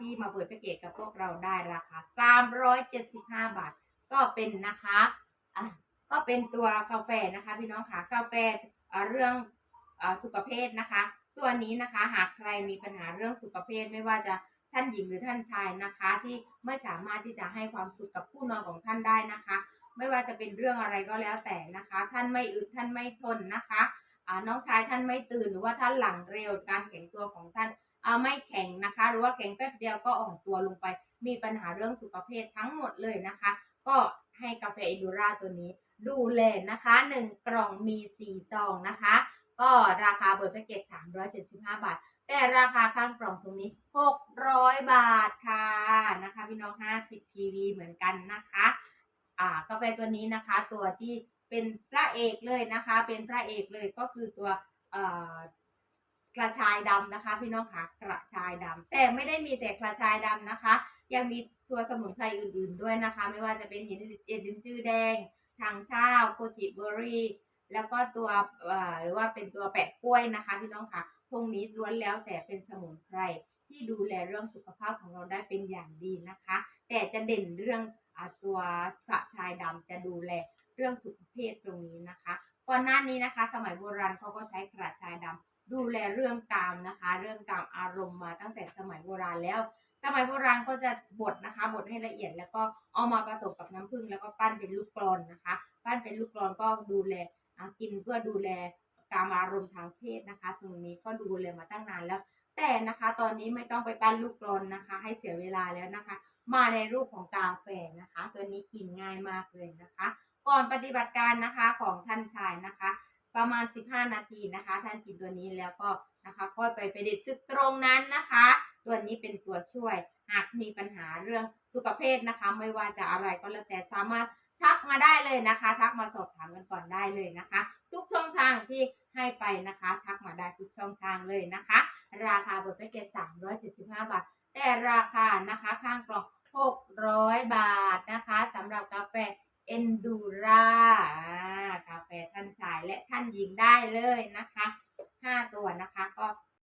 ที่มาเปิดแพ็กเกจกับพวกเราได้ราคา 375 บาท ก็เป็นนะคะอะก็เป็นตัวกาแฟนะคะ พี่น้องค่ะกาแฟเรื่องอสุขภาพนะคะ ตัวนี้นะคะหากใครมีปัญหาเรื่องสุขภาพไม่ว่าจะท่านหญิงหรือท่านชายนะคะ ที่ไม่สามารถที่จะให้ความสุขกับผู้นอนของท่านได้นะคะ ไม่ว่าจะเป็นเรื่องอะไรก็แล้วแต่นะคะ ท่านไม่อึดท่านไม่ทนนะคะน้องชายท่านไม่ตื่นหรือว่าท่านหลังเร็วการแข็งตัวของท่าน ไม่แข็งนะคะ หรือว่าแข็งแป๊บเดียวก็อ่อนตัวลงไป มีปัญหาเรื่องสุขภาพทั้งหมดเลยนะคะ ก็ให้กาแฟอิดูราตัวนี้ ดูแลนะคะหนึ่งกล่องมีสี่ซองนะคะ ก็ราคาเบอร์แพ็กเกจ375 บาท แต่ราคาข้างกล่องตรงนี้ 600 บาทค่ะนะคะพี่น้อง 50 PV เหมือนกันนะคะอ่ากาแฟตัวนี้นะคะ ตัวที่เป็นพระเอกเลยนะคะ เป็นพระเอกเลยก็คือตัวเอ่อ กระชายดำนะคะ พี่น้องคะกระชายดำแต่ไม่ได้มีแต่กระชายดำนะคะ ยังมีตัวสมุนไพรอื่นๆด้วยนะคะ ไม่ว่าจะเป็นหินเอ็ดลินจือแดง ทางเช่าโคจิเบอรี่แล้วก็ตัวหรือว่าเป็นตัวแปะกล้วยนะคะ พี่น้องคะพวกนี้ล้วนแล้วแต่เป็นสมุนไพรที่ดูแลเรื่องสุขภาพของเราได้เป็นอย่างดีนะคะ แต่จะเด่นเรื่องอตัวกระชายดำจะดูแลเรื่องสุขภาพตรงนี้นะคะ ก่อนหน้านี้นะคะ สมัยโบราณเขาก็ใช้กระชายดำ ดูแลเรื่องกามนะคะ เรื่องกามอารมณ์มาตั้งแต่สมัยโบราณแล้ว สมัยโบราณก็จะบดนะคะบดให้ละเอียดแล้วก็เอามาผสมกับน้ำผึ้งแล้วก็ปั้นเป็นลูกกลอนนะคะ ปั้นเป็นลูกกลอนก็ดูแลกินเพื่อดูแลกามอารมณ์ทางเพศนะคะ ตรงนี้ก็ดูแลมาตั้งนานแล้ว แต่นะคะตอนนี้ไม่ต้องไปปั้นลูกกลอนนะคะ ให้เสียเวลาแล้วนะคะ มาในรูปของกาแฟนะคะ ตัวนี้กินง่ายมากเลยนะคะ ก่อนปฏิบัติการนะคะของท่านชายนะคะ ประมาณ 15 นาทีนะคะ ท่านกินตัวนี้แล้วก็นะคะก็ไปไปเด็ดซึกตรงนั้นนะคะ ตัวนี้เป็นตัวช่วยหากมีปัญหาเรื่องสุขภาพนะคะ ไม่ว่าจะอะไรก็แล้วแต่สามารถทักมาได้เลยนะคะ ทักมาสอบถามกันก่อนได้เลยนะคะ ทุกช่องทางที่ให้ไปนะคะ ทักมาได้ทุกช่องทางเลยนะคะ ราคาบนแพ็กเกจ375 บาท แต่ราคานะคะข้างกล่อง 600 บาทนะคะสำหรับกาแฟเอนดูรา ท่านชายและท่านหญิงได้เลยนะคะ 5 ตัวนะคะก็